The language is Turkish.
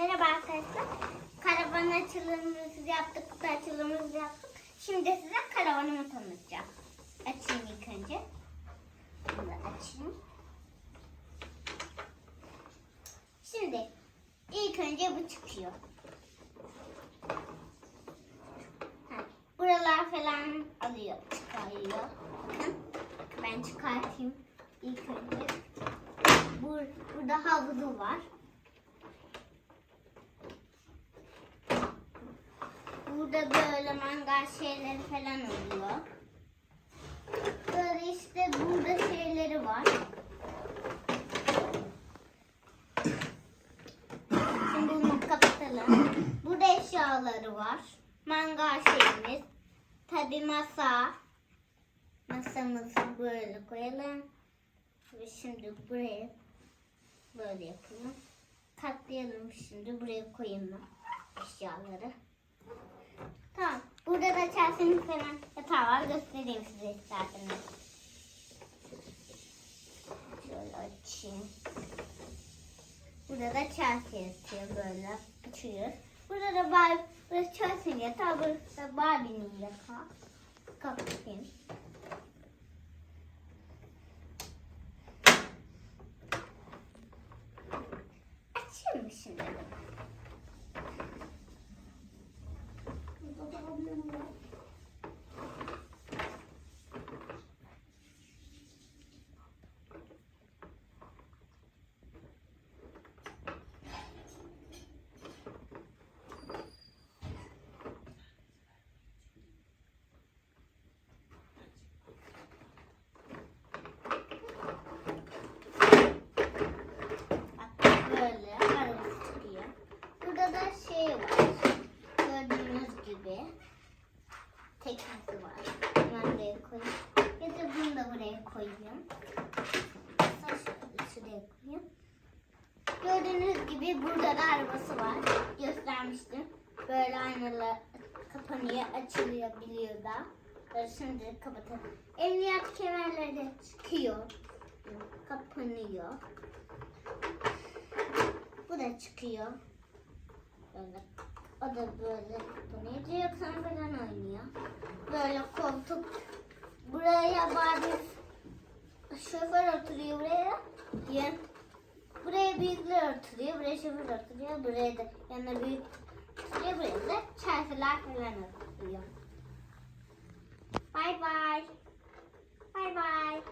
Merhaba arkadaşlar. Karavan açılımımızı yaptık, kutu açılımımızı yaptık. Şimdi size karavanımı tanıtacağım. Açayım ilk önce. Bunu açayım. Şimdi ilk önce bu çıkıyor. Ha, Buralar falan alıyor, çıkarıyor. Bakın ben çıkartayım ilk önce. Bur burada havuzu var. Burada böyle mangal şeyleri falan oluyor. Böyle işte burada şeyleri var. Şimdi bunu kapatalım. Burada eşyaları var. Mangal şeyimiz. Tabi masa. Masamızı böyle koyalım. Ve şimdi buraya böyle yapalım. Katlayalım şimdi. Buraya koyayım ben eşyaları. Tamam. Burada da Chelsea'nin falan yatağı var. Göstereyim size isterseniz. Şöyle açayım. Burada da Chelsea yatıyor böyle. Açıyor. Burada da Barbie, burası Chelsea'nin yatağı. Burası da Barbie'nin yatağı. Kapatayım. Açayım mı şimdi? Bak böyle arabası çıkıyor. Var. Gördüğünüz gibi. Teknesi var. Ben buraya koyayım. Ya da bunu da buraya koyayım. Şuraya koyayım. Gördüğünüz gibi burada da arabası var. Göstermiştim. Böyle aynalar kapanıyor, açılıyor da. Böyle şimdi kapatalım. Emniyet kemerleri çıkıyor. Kapanıyor. Bu da çıkıyor. Böyle. O da böyle kapanıyor. Yoksa falan oynuyor. Böyle koltuk. Buraya Barbie şoför oturuyor buraya. Diye. Buraya büyükler oturuyor. Buraya şoför oturuyor. Buraya da yanına büyük oturuyor. Buraya da çarşılar falan oturuyor. Bye bye. Bye bye.